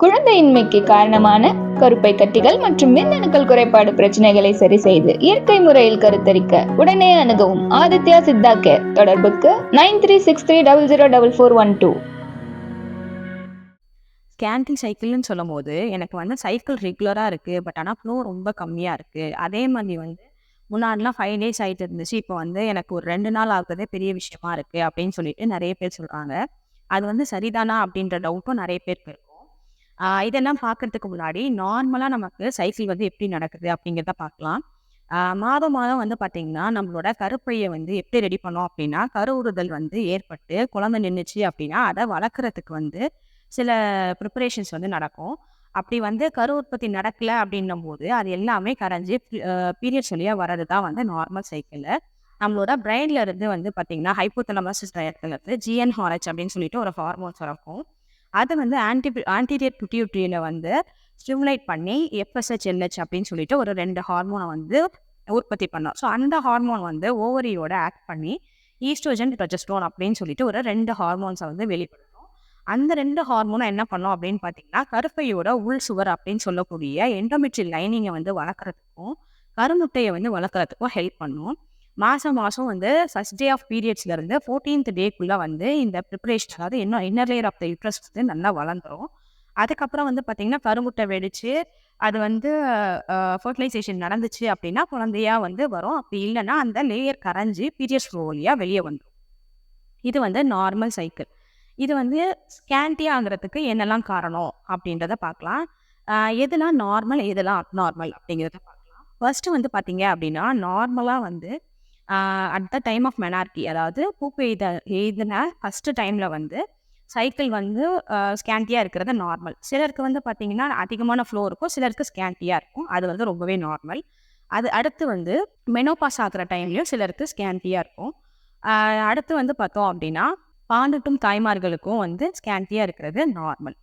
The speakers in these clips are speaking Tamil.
குழந்தையின்மைக்கு காரணமான கருப்பை கட்டிகள் மற்றும் மின்னணுக்கள் குறைபாடு பிரச்சனைகளை சரி செய்து இயற்கை முறையில் கருத்தரிக்க உடனே அணுகவும். ஆதித்யா சித்தா கேர் தொடர்புக்கு nine three six three double zero double four one two. ஸ்கேண்டிங் சைக்கிள்னு சொல்லும்போது எனக்கு வந்து சைக்கிள் ரெகுலராக இருக்குது பட் ஆனால் ஃப்ளோ ரொம்ப கம்மியாக இருக்குது அதே மாதிரி வந்து முன்னாடிலாம் ஃபைவ் டேஸ் ஆகிட்டு இருந்துச்சு இப்போ வந்து எனக்கு ஒரு ரெண்டு நாள் ஆகுறதே பெரிய விஷயமா இருக்குது அப்படின்னு சொல்லிட்டு நிறைய பேர் சொல்கிறாங்க அது வந்து சரிதானா அப்படின்ற டவுட்டும் நிறைய பேருக்கு இருக்கும் இதெல்லாம் பார்க்கறதுக்கு முன்னாடி நார்மலாக நமக்கு சைக்கிள் வந்து எப்படி நடக்குது அப்படிங்கிறத பார்க்கலாம் மாதம் மாதம் வந்து பார்த்திங்கன்னா நம்மளோட கருப்பையை வந்து எப்படி ரெடி பண்ணோம் அப்படின்னா கருவுறுதல் வந்து ஏற்பட்டு குழந்தை நின்றுச்சு அப்படின்னா அதை வளர்க்குறதுக்கு வந்து சில ப்ரிப்பரேஷன்ஸ் வந்து நடக்கும். அப்படி வந்து கரு உற்பத்தி நடக்கல அப்படின்னும் போது அது எல்லாமே கரைஞ்சி பீரியட்ஸ் வழியாக வர்றது தான் வந்து நார்மல் சைக்கிளில் நம்மளோட பிரெயின்ல இருந்து வந்து பார்த்தீங்கன்னா ஹைப்போதலமஸ் இருந்து ஜிஎன் அப்படின்னு சொல்லிட்டு ஒரு ஹார்மோன்ஸ் இருக்கும் அதை வந்து ஆன்டி ஆன்டீரியர் பிட்யூட்ரியில் வந்து ஸ்டிமுலேட் பண்ணி எஃப்எஸ்ஹெச் எல்ஹெச் அப்படின்னு சொல்லிட்டு ஒரு ரெண்டு ஹார்மோனை வந்து உற்பத்தி பண்ணோம் ஸோ அந்த ஹார்மோன் வந்து ஓவரியோட ஆக்ட் பண்ணி ஈஸ்ட்ரோஜன் ப்ரொஜெஸ்ட்ரோன் அப்படின்னு சொல்லிட்டு ஒரு ரெண்டு ஹார்மோன்ஸை வந்து வெளிப்படுத்தும். அந்த ரெண்டு ஹார்மோனை என்ன பண்ணோம் அப்படின்னு பார்த்தீங்கன்னா கருப்பையோட உள் சுவர் அப்படின்னு சொல்லக்கூடிய எண்டோமெட்ரியல் லைனிங்கை வந்து வளர்க்குறதுக்கும் கருமுட்டையை வந்து வளர்க்குறதுக்கும் ஹெல்ப் பண்ணும். மாதம் மாதம் வந்து ஃபஸ்ட் டே ஆஃப் பீரியட்ஸ்லேருந்து ஃபோர்டீன்த் டேக்குள்ளே வந்து இந்த ப்ரிப்பரேஷன் அதாவது இன்னும் inner layer of the uterus வந்து நல்லா வளர்ந்துரும். அதுக்கப்புறம் வந்து பார்த்திங்கன்னா கருமுட்டை வெடிச்சு அது வந்து ஃபர்டிலைசேஷன் நடந்துச்சு அப்படின்னா குழந்தையா வந்து வரும். அப்படி இல்லைன்னா அந்த லேயர் கரைஞ்சி பீரியட்ஸ் வழியாக வெளியே வந்துடும் இது வந்து நார்மல் சைக்கிள் இது வந்து ஸ்கேண்டியாக ஆகிறதுக்கு என்னெல்லாம் காரணம் அப்படின்றத பார்க்கலாம். எதெல்லாம் நார்மல் எதெல்லாம் அப்நார்மல் அப்படிங்கிறத பார்க்கலாம். ஃபர்ஸ்ட்டு வந்து பார்த்தீங்க அப்படின்னா நார்மலாக வந்து at the time of menarche அதாவது பூப்பு எய்த எய்தின ஃபஸ்ட்டு டைமில் வந்து சைக்கிள் வந்து ஸ்கேண்டியாக இருக்கிறது நார்மல் சிலருக்கு வந்து பார்த்தீங்கன்னா அதிகமான ஃப்ளோ இருக்கும் சிலருக்கு ஸ்கேண்டியாக இருக்கும். அது வந்து ரொம்பவே நார்மல் அது அடுத்து வந்து மெனோபாஸ் ஆகிற டைம்லையும் சிலருக்கு ஸ்கேண்டியாக இருக்கும். அடுத்து வந்து பார்த்தோம் அப்படின்னா பாண்டுட்டும் தாய்மார்களுக்கும் வந்து ஸ்கேண்டியாக இருக்கிறது நார்மல்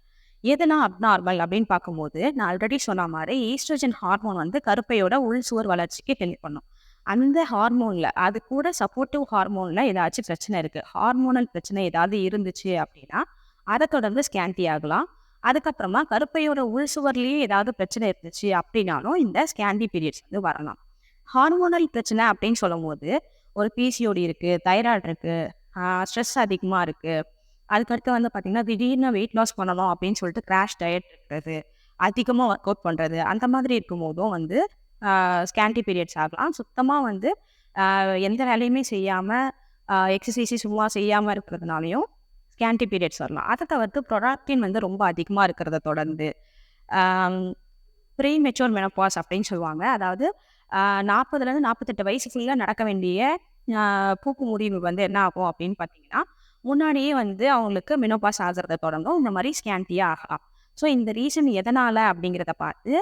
எதுனா அப்நார்மல் அப்படின்னு பார்க்கும்போது நான் ஆல்ரெடி சொன்ன மாதிரி ஈஸ்ட்ரோஜன் ஹார்மோன் வந்து கருப்பையோட உள் சுவர் வளர்ச்சிக்கு ஹெல்ப் பண்ணும். அந்த ஹார்மோனில் அது கூட சப்போர்ட்டிவ் ஹார்மோனில் ஏதாச்சும் பிரச்சனை இருக்குது ஹார்மோனல் பிரச்சனை ஏதாவது இருந்துச்சு அப்படின்னா அதை தொடர்ந்து ஸ்கேன்டி ஆகலாம் அதுக்கப்புறமா கருப்பையோட உள் சுவர்லேயே ஏதாவது பிரச்சனை இருந்துச்சு அப்படின்னாலும் இந்த ஸ்கேண்டி பீரியட்ஸ் வந்து வரலாம். ஹார்மோனல் பிரச்சனை அப்படின்னு சொல்லும்போது ஒரு பிசிஓடி இருக்குது தைராய்டு இருக்குது ஸ்ட்ரெஸ் அதிகமாக இருக்குது அதுக்கடுத்து வந்து பார்த்திங்கன்னா திடீர்னு வெயிட் லாஸ் பண்ணணும் அப்படின்னு சொல்லிட்டு கிராஷ் டயட் இருக்கிறது அதிகமாக ஒர்க் அவுட் பண்ணுறது அந்த மாதிரி இருக்கும்போதும் வந்து ஸ்கேண்டி பீரியட்ஸ் ஆகலாம் சுத்தமாக வந்து எந்த வேலையுமே செய்யாமல் எக்ஸசைஸே சும்மா செய்யாமல் இருக்கிறதுனாலையும் ஸ்கேண்டி பீரியட்ஸ் வரலாம் அதை தவிர்த்து ப்ரொடாக்டின் வந்து ரொம்ப அதிகமாக இருக்கிறத தொடர்ந்து ப்ரீ மெச்சோர் மெனப்பாஸ் அப்படின்னு சொல்லுவாங்க. அதாவது நாற்பதுலேருந்து நாற்பத்தெட்டு வயசுக்குள்ளே நடக்க வேண்டிய பூக்கு முடிவு வந்து என்ன ஆகும் அப்படின்னு பார்த்தீங்கன்னா முன்னாடியே வந்து அவங்களுக்கு மெனோபாஸ் ஆகிறத தொடங்கும் இந்த மாதிரி ஸ்கேண்டியாக ஆகலாம். ஸோ இந்த ரீசன் எதனால் அப்படிங்கிறத பார்த்து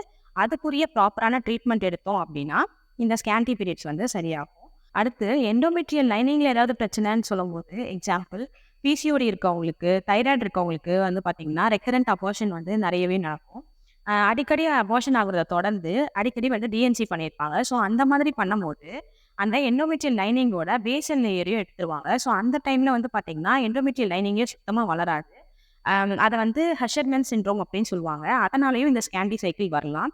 அதுக்குரிய ப்ராப்பரான ட்ரீட்மெண்ட் எடுத்தோம் அப்படின்னா இந்த ஸ்கேன்டி பீரியட்ஸ் வந்து சரியாகும். அடுத்து எண்டோமெட்ரியல் லைனிங்கில் ஏதாவது பிரச்சனைன்னு சொல்லும்போது எக்ஸாம்பிள் பிசிஓடி இருக்கவங்களுக்கு தைராய்டு இருக்கவங்களுக்கு வந்து பார்த்திங்கன்னா ரெக்கரண்ட் அபார்ஷன் வந்து நிறையவே நடக்கும். அடிக்கடி அபார்ஷன் ஆகுறத தொடர்ந்து அடிக்கடி வந்து டிஎன்சி பண்ணியிருப்பாங்க. ஸோ அந்த மாதிரி பண்ணும்போது அந்த எண்டோமெட்ரியல் லைனிங்கோட பேசல் லேயரையும் எடுத்துருவாங்க. ஸோ அந்த டைமில் வந்து பார்த்திங்கன்னா எண்டோமெட்ரியல் லைனிங்கே சுத்தமாக வளராது. அதை வந்து ஹஷர்மென் சின்ரோம் அப்படின்னு சொல்லுவாங்க. அதனாலையும் இந்த ஸ்கேண்டி சைக்கிள் வரலாம்.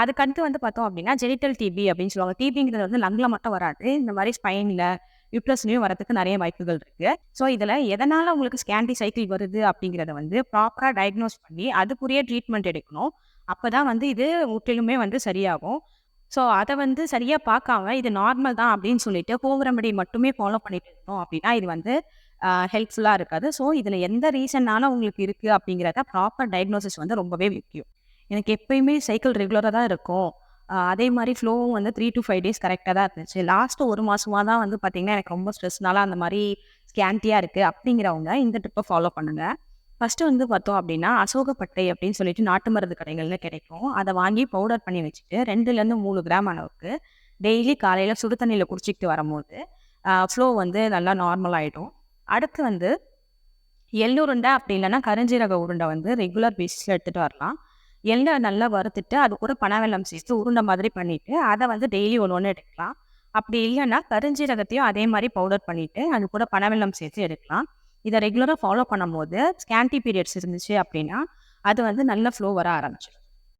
அதுக்கடுத்து வந்து பார்த்தோம் அப்படின்னா ஜெனிட்டல் டிபி அப்படின்னு சொல்லுவாங்க. டிபிங்கிறது வந்து லங்கில் மட்டும் வராது. இந்த மாதிரி ஸ்பைனில் யூட்ரஸ்லையும் வரதுக்கு நிறைய வாய்ப்புகள் இருக்குது ஸோ இதில் எதனால் உங்களுக்கு ஸ்கேண்டி சைக்கிள் வருது அப்படிங்கிறத வந்து ப்ராப்பராக டயக்னோஸ் பண்ணி அதுக்குரிய ட்ரீட்மெண்ட் எடுக்கணும். அப்போ தான் வந்து இது முற்றிலுமே வந்து சரியாகும். ஸோ அதை வந்து சரியாக பார்க்காம இது நார்மல் தான் அப்படின்னு சொல்லிட்டு ஹோம் ரெமடி மட்டுமே ஃபாலோ பண்ணிட்டு இருக்கோம் அப்படின்னா இது வந்து ஹெல்ப்ஃபுல்லாக இருக்காது. ஸோ இதில் எந்த ரீசன்னால உங்களுக்கு இருக்குது அப்படிங்கிறத ப்ராப்பர் டயக்னோசிஸ் வந்து ரொம்பவே முக்கியம். எனக்கு எப்பயுமே சைக்கிள் ரெகுலராக தான் இருக்கும். அதே மாதிரி ஃப்ளோவும் வந்து த்ரீ டு ஃபைவ் டேஸ் கரெக்டாக தான் இருந்துச்சு. லாஸ்ட்டு ஒரு மாதமாக தான் வந்து பார்த்திங்கன்னா எனக்கு ரொம்ப ஸ்ட்ரெஸ்னால அந்த மாதிரி ஸ்கேண்டியாக இருக்குது அப்படிங்கிறவங்க இந்த ட்ரிப்பை ஃபாலோ பண்ணுங்கள் ஃபஸ்ட்டு வந்து பார்த்தோம் அப்படின்னா அசோகப்பட்டை அப்படின்னு சொல்லிட்டு நாட்டு மருந்து கடைகளில் கிடைக்கும். அதை வாங்கி பவுடர் பண்ணி வச்சுட்டு ரெண்டுலேருந்து மூணு கிராம் அளவுக்கு டெய்லி காலையில் சுடு தண்ணியில் குடிச்சிக்கிட்டு வரும்போது ஃப்ளோ வந்து நல்லா நார்மல் ஆகிடும் அடுத்து வந்து எள்ளுருண்டை அப்படி இல்லைன்னா கருஞ்சீரக உருண்டை வந்து ரெகுலர் பேசிஸில் எடுத்துகிட்டு வரலாம். எள்ளை நல்லா வறுத்துட்டு அது கூட பனவெல்லம் சேர்த்து உருண்டை மாதிரி பண்ணிவிட்டு அதை வந்து டெய்லி ஒன்று ஒன்று எடுக்கலாம். அப்படி இல்லைன்னா கருஞ்சீரகத்தையும் அதே மாதிரி பவுடர் பண்ணிவிட்டு அது கூட பனவெல்லம் சேர்த்து எடுக்கலாம். இதை ரெகுலராக ஃபாலோ பண்ணும்போது ஸ்கேண்டி பீரியட்ஸ் இருந்துச்சு அப்படின்னா அது வந்து நல்ல ஃப்ளோ வர ஆரம்பிச்சிடும்.